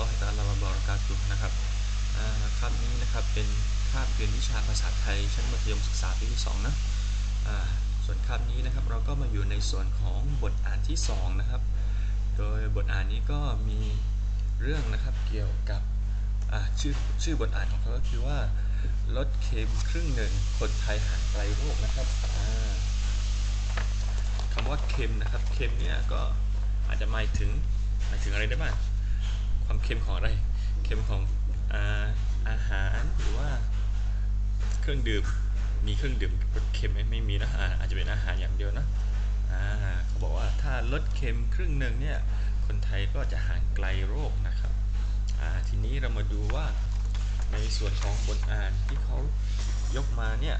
ลอฮิตาลาบารากาตุนะครับคาบนี้นะครับเป็นคาบเรียนวิชาภาษาไทยชั้นมัธยมศึกษาปีที่2นะส่วนคาบนี้นะครับเราก็มาอยู่ในส่วนของบทอ่านที่2นะครับ โดยบทอ่านนี้ก็มีเรื่องนะครับเกี่ยวกับชื่อชื่อบทอ่านของเขาก็คือว่าลดเค็มครึ่งหนึ่งคนไทยห่างไกลโรคนะครับอ่าคำว่าเค็มนะครับเค็มเนี่ยก็อาจจะหมายถึงหมายถึงอะไรได้บ้าง ความเค็มของอะไร เค็มของอาอาหารหรือว่าเครื่องดื่ม มีเครื่องดื่มรสเค็มไหมไม่มีนะอาอาจจะเป็นอาหารอย่างเดียวนะอ่าเขาบอกว่าถ้าลดเค็มครึ่งหนึ่งเนี่ย คนไทยก็จะห่างไกลโรคนะครับอ่าทีนี้เรามาดูว่าในส่วนของบทอ่านที่เขายกมาเนี่ย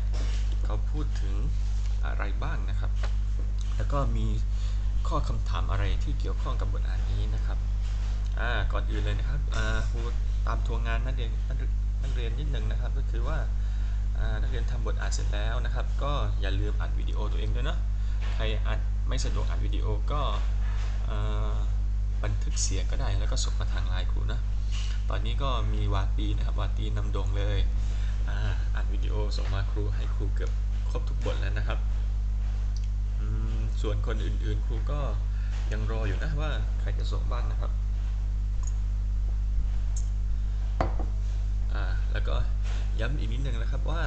เขาพูดถึงอะไรบ้างนะครับ แล้วก็มีข้อคำถามอะไรที่เกี่ยวข้องกับบทอ่านนี้นะครับ อ่าก่อนอื่นเลยนะครับอ่าครูตามทวงงานนักเรียนนักเรียนนิดหนึ่งนะครับ ก็คือว่าอ่านักเรียนทำบทอ่านเสร็จแล้วนะครับ ก็อย่าลืมอัดวิดีโอตัวเองด้วยเนาะใครอัดไม่สะดวกอัดวิดีโอก็บันทึกเสียงก็ได้แล้วก็ส่งมาทางไลน์ครูนะตอนนี้ก็มีวาตีนะครับวาตีนำโด่งเลยอ่าอัดวิดีโอส่งมาครูให้ครูเกือบครบทุกบทแล้วนะครับอืมส่วนคนอื่นๆ ครูก็ยังรออยู่นะว่าใครจะส่งบ้างนะครับ ย้ำอีกนิดนึงนะครับว่า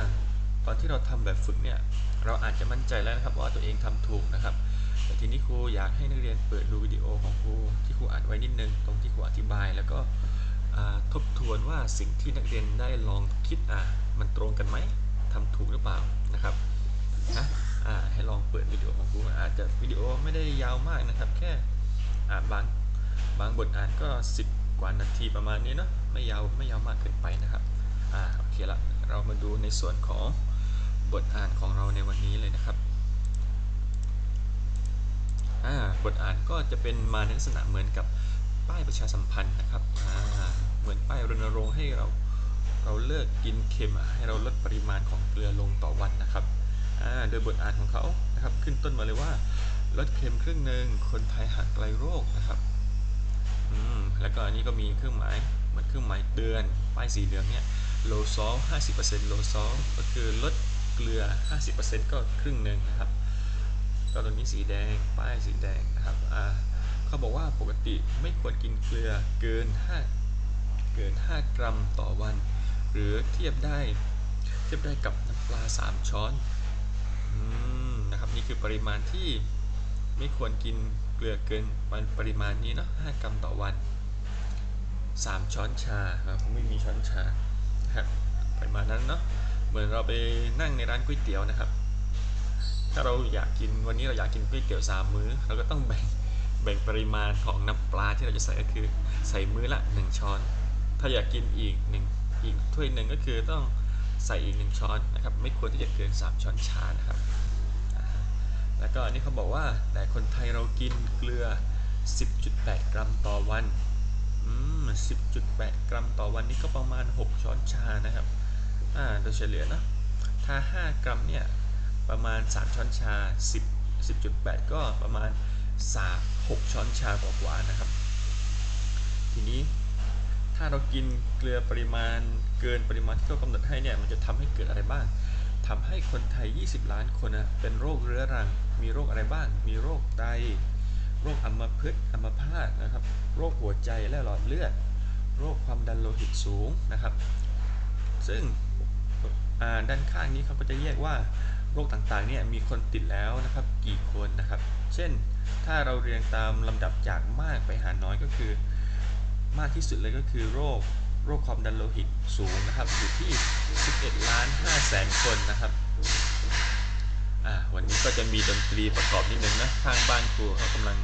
ตอนที่เราทำแบบฝึกเนี่ยเราอาจจะมั่นใจแล้วนะครับว่าตัวเองทำถูกนะครับ แต่ทีนี้ครูอยากให้นักเรียนเปิดดูวิดีโอของครูที่ครูอ่านไว้นิดนึงตรงที่ครูอธิบาย แล้วก็ทบทวนว่าสิ่งที่นักเรียนได้ลองคิดอะมันตรงกันไหมทำถูกหรือเปล่านะครับนะอ่าให้ลองเปิดวิดีโอของครูอาจจะวิดีโอไม่ได้ยาวมากนะครับ แค่อ่าบางบางบทอ่านก็ 10 กว่านาทีประมาณนี้เนาะไม่ยาวไม่ยาวมากเกินไปนะครับ อ่าโอเคละเรามาดูในส่วนของบทอ่านของเราในวันนี้เลยนะครับบทอ่านก็จะเป็นมาในลักษณะเหมือนกับป้ายประชาสัมพันธ์นะครับเหมือนป้ายรณรงค์ให้เราเราเลิกกินเค็มให้เราลดปริมาณของเกลือลงต่อวันนะครับโดยบทอ่านของเขานะครับขึ้นต้นมาเลยว่าลดเค็มครึ่งหนึ่งคนไทยห่างไกลโรคนะครับอืมแล้วก็อันนี้ก็มีเครื่องหมายเหมือนเครื่องหมายเตือนป้ายสีเหลืองเนี่ย โลซอล50%โลซอลก็คือลดเกลือ 50%ก็ครึ่งหนึ่งนะครับก็ตรงนี้สีแดง ป้ายสีแดงนะครับอ่าเขาบอกว่าปกติไม่ควรกินเกลือเกิน 5 เกิน 5 กรัมต่อวัน หรือเทียบได้เทียบได้กับน้ำปลา 3 ช้อนอนะครับนี่คือปริมาณที่ไม่ควรกินเกลือเกินปริมาณนี้เนาะ5กรัมต่อวัน 3 ช้อนชาครับไม่มีช้อนชา ครับปริมาณนั้นเนาะเหมือนเราไปนั่งในร้านก๋วยเตี๋ยวนะครับ ถ้าเราอยากกินวันนี้เราอยากกินก๋วยเตี๋ยวสามมื้อ เราก็ต้องแบ่งแบ่งปริมาณของน้ำปลาที่เราจะใส่ก็คือใส่มื้อละ 1 ช้อน ถ้าอยากกินอีกหนึ่งอีกถ้วยหนึ่งก็คือต้องใส่อีก1ช้อนนะครับ ไม่ควรที่จะเกิน 3 ช้อนชานะครับ แล้วก็อันนี้เขาบอกว่าแต่คนไทยเรากินเกลือ 10.8 กรัมต่อวัน อืม10.8กรัมต่อวันนี่ก็ประมาณ 6 ช้อนชานะครับ อ่า โดยเฉลี่ยนะ ถ้า 5 กรัมเนี่ย ประมาณ 3 ช้อนชา 10 10.8 ก็ประมาณ 3 6 ช้อนชากว่าๆนะครับ ทีนี้ถ้าเรากินเกลือปริมาณเกินปริมาณที่เขากำหนดให้เนี่ย มันจะทำให้เกิดอะไรบ้างทำให้คนไทย 20 ล้านคนนะเป็นโรคเรื้อรัง มีโรคอะไรบ้าง มีโรคไต โรคอัมพฤกษ์อัมพาตนะครับ โรคหัวใจและหลอดเลือด โรคความดันโลหิตสูงนะครับ ซึ่งด้านข้างนี้เขาก็จะแยกว่าโรคต่างๆเนี่ยมีคนติดแล้วนะครับกี่คนนะครับ เช่นถ้าเราเรียงตามลำดับจากมากไปหาน้อยก็คือ มากที่สุดเลยก็คือโรคโรคความดันโลหิตสูงนะครับอยู่ที่ 11 ล้าน5แสนคนนะครับ วันนี้ก็จะมีดนตรีประกอบนิดนึงนะข้างบ้านครูเขากำลัง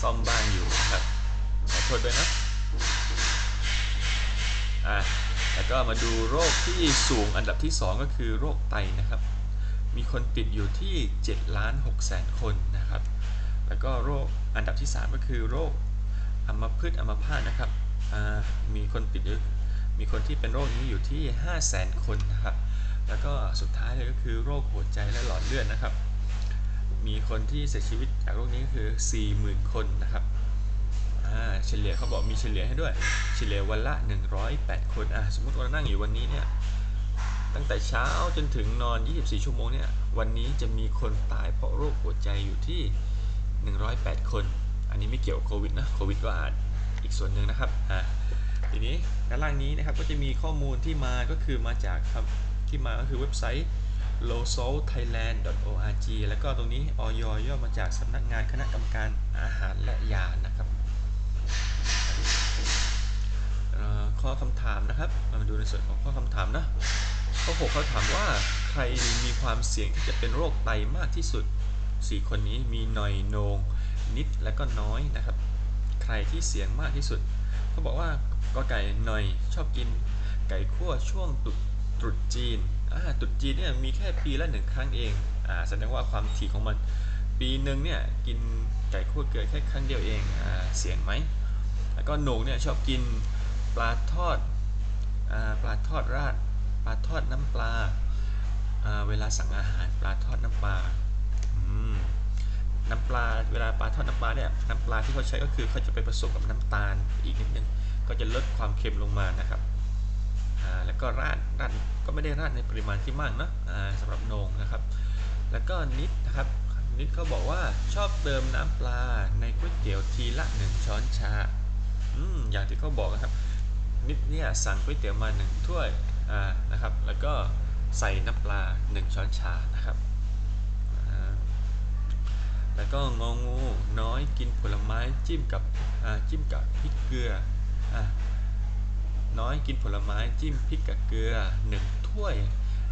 ซ่อมบ้านอยู่นะครับขอโทษด้วยนะอ่าแล้วก็มาดูโรคที่สูงอันดับที่ 2 ก็คือโรคไตนะครับ มีคนติดอยู่ที่7ล้าน6แสนคนนะครับ แล้วก็โรคอันดับที่ 3 ก็คือโรคอัมพฤกษ์อัมพาตนะครับมีคนติดมีคนที่เป็นโรคนี้อยู่ที่5แสนคนนะครับ แล้วก็สุดท้ายเลยก็คือโรคหัวใจและหลอดเลือดนะครับ มีคนที่เสียชีวิตจากโรคนี้ก็คือ 40,000 คนนะครับเฉลี่ยเขาบอกมีเฉลี่ยให้ด้วย เฉลี่ยวันละ 108 คนอะสมมติว่าเรานั่งอยู่วันนี้เนี่ยตั้งแต่เช้าจนถึงนอน 24 ชั่วโมงเนี่ยวันนี้จะมีคนตายเพราะโรคหัวใจอยู่ที่ 108 คน อันนี้ไม่เกี่ยวกับโควิดนะโควิดก็อาจอีกส่วนหนึ่งนะครับอ่าทีนี้ด้านล่างนี้นะครับก็จะมีข้อมูลที่มาก็คือมาจาก ที่มาก็คือเว็บไซต์ l o s o l t h a i l a n d org แล้วก็ตรงนี้ออยย่อมาจากสำนักงานคณะกรรมการอาหารและยานะครับข้อคำถามนะครับมาดูในส่วนของข้อคำถามนะข้อ6เขาถามว่าใครมีความเสี่ยงที่จะเป็นโรคไตมากที่สุด 4 คนนี้มีหน่อยโนง นิดและก็น้อยนะครับ ใครที่เสี่ยงมากที่สุดเขาบอกว่าก็ไก่หน่อยชอบกิน ไก่คั่วช่วงตุ ตรุษจีนตรุษจีนเนี่ยมีแค่ปีละหนึ่งครั้งเองอแสดงว่าความถี่ของมัน ปีหนึ่งเนี่ยกินไก่คั่วเกลือแค่ครั้งเดียวเองอเสี่ยงไหม แล้วก็โหนงเนี่ยชอบกินปลาทอดอปลาทอดราด ปลาทอดน้ำปลา เวลาสั่งอาหารปลาทอดน้ำปลา น้ำปลาเวลาปลาทอดน้ำปลาเนี่ยน้ำปลาที่เขาใช้ก็คือเขาจะไปผสมกับน้ำตาลอีกนิดนึงก็จะลดความเค็มลงมานะครับ แล้วก็ราดราดก็ไม่ได้ราดในปริมาณที่มากเนะอ่าสำหรับโนงนะครับ แล้วก็นิดนะครับนิดเขาบอกว่าชอบเติมน้ำปลาในก๋วยเตี๋ยวทีละหนึ่งช้อนชาอืมอย่างที่เขาบอกนะครับ นิดเนี่ยสั่งก๋วยเตี๋ยวมาหนึ่งถ้วยอ่านะครับ แล้วก็ใส่น้ำปลาหนึ่งช้อนชานะครับแล้วก็งองูน้อยกินผลไม้จิ้มกับจิ้มกับพริกเกลืออะ น้อยกินผลไม้จิ้มพริกกับเกลือหนึ่งถ้วย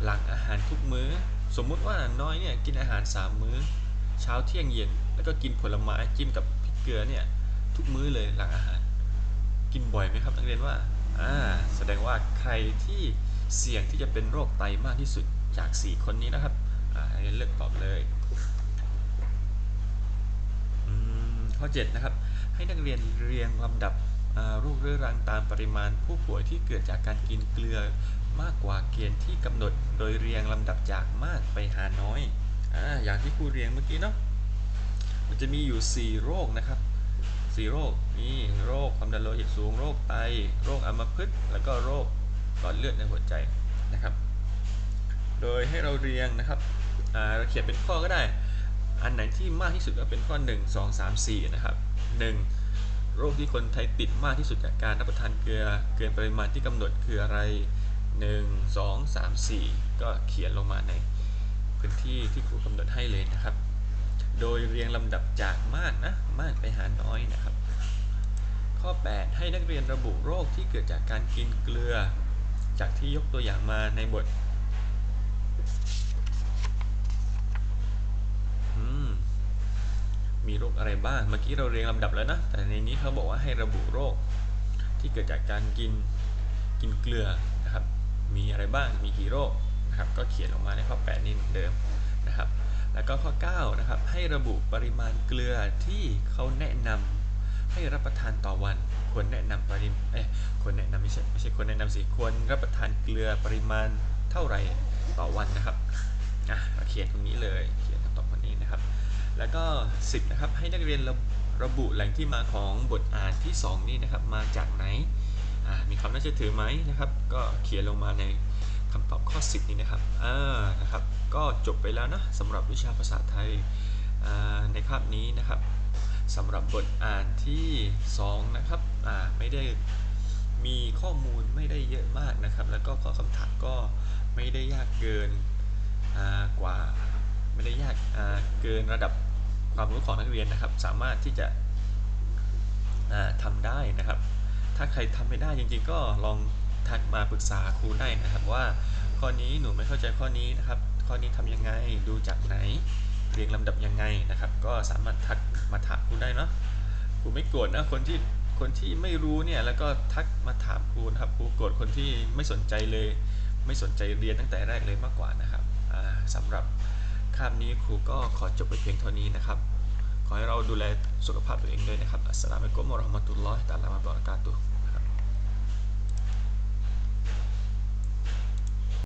หลังอาหารทุกมื้อ สมมุติว่าน้อยเนี่ยกินอาหาร 3 มื้อ เช้าเที่ยงเย็น แล้วก็กินผลไม้จิ้มกับพริกเกลือเนี่ยทุกมื้อเลยหลังอาหาร กินบ่อยไหมครับนักเรียนว่าอ่าแสดงว่าใครที่เสี่ยงที่จะเป็นโรคไตมากที่สุดจาก 4 คนนี้นะครับอ่านักเรียนเลือกตอบเลยข้อ 7 นะครับ ให้นักเรียนเรียงลำดับ โรคเรื้อรังตามปริมาณผู้ป่วยที่เกิดจากการกินเกลือมากกว่าเกณฑ์ที่กำหนดโดยเรียงลำดับจากมากไปหาน้อยออย่างที่ครูเรียงเมื่อกี้เนาะมันจะมีอยู่ 4 โรคนะครับ4โรคนี่โรคความดันโลหิตสูงโรคไตโรคอัมพฤกษ์แล้วก็โรคหลอดเลือดในหัวใจนะครับ โดยให้เราเรียงนะครับเราเขียนเป็นข้อก็ได้ อันไหนที่มากที่สุดก็เป็นข้อ 1 2 3 4 นะครับ 1. โรคที่คนไทยติดมากที่สุดจากการรับประทานเกลือเกินปริมาณที่กำหนดคืออะไร 1 2 3 4 ก็เขียนลงมาในพื้นที่ที่ครูกำหนดให้เลยนะครับ โดยเรียงลำดับจากมากนะมากไปหาน้อยนะครับ ข้อ 8 ให้นักเรียนระบุโรคที่เกิดจากการกินเกลือ จากที่ยกตัวอย่างมาในบท อืม มีโรคอะไรบ้าง เมื่อกี้เราเรียงลำดับแล้วนะ แต่ในนี้เขาบอกว่าให้ระบุโรค ที่เกิดจากการกินกินเกลือนะครับ มีอะไรบ้าง มีกี่โรคนะครับ ก็เขียนออกมาในข้อ 8 นี้เหมือนเดิมนะครับ แล้วก็ข้อ 9 นะครับ ให้ระบุปริมาณเกลือที่เขาแนะนำให้รับประทานต่อวัน ควรแนะนำปริมเอ๊ควรแนะนำไม่ใช่ไม่ใช่ควรแนะนำสิ ควรรับประทานเกลือปริมาณเท่าไหร่ต่อวันนะครับ อะเราเขียนตรงนี้เลย เขียนคำตอบคนนี้นะครับ แล้วก็ 10 นะครับ ให้นักเรียนระระบุแหล่งที่มาของบทอ่านที่ 2 นี้นะครับ มาจากไหน มีความน่าเชื่อถือไหมนะครับ ก็เขียนลงมาในคำตอบข้อ 10 นี้นะครับอ่านะครับ ก็จบไปแล้วนะสำหรับวิชาภาษาไทยในคาบนี้นะครับสำหรับบทอ่านที่ 2 นะครับไม่ได้มีข้อมูลไม่ได้เยอะมากนะครับ แล้วก็ข้อคำถามก็ไม่ได้ยากเกินกว่าไม่ได้ยากเกินระดับ ความรู้ของนักเรียนนะครับ สามารถที่จะอ่าทำได้นะครับ ถ้าใครทำไม่ได้จริงๆ ก็ลองทักมาปรึกษาครูได้นะครับ ว่าข้อนี้หนูไม่เข้าใจข้อนี้นะครับ ข้อนี้ทำยังไงดูจากไหนเรียงลำดับยังไงนะครับ ก็สามารถทักมาถามครูได้เนาะครูไม่โกรธนะคนที่คนที่ไม่รู้เนี่ยแล้วก็ทักมาถามครูนะครับครูโกรธคนที่ไม่สนใจเลย ไม่สนใจเรียนตั้งแต่แรกเลยมากกว่านะครับอ่าสำหรับ คาบนี้ครูก็ขอจบไปเพียงเท่านี้นะครับ ขอให้เราดูแลสุขภาพตัวเองด้วยนะครับ อัสสลามุอะลัยกุมวะราะห์มะตุลลอฮิตะอาลามาบะเราะกาตุฮ์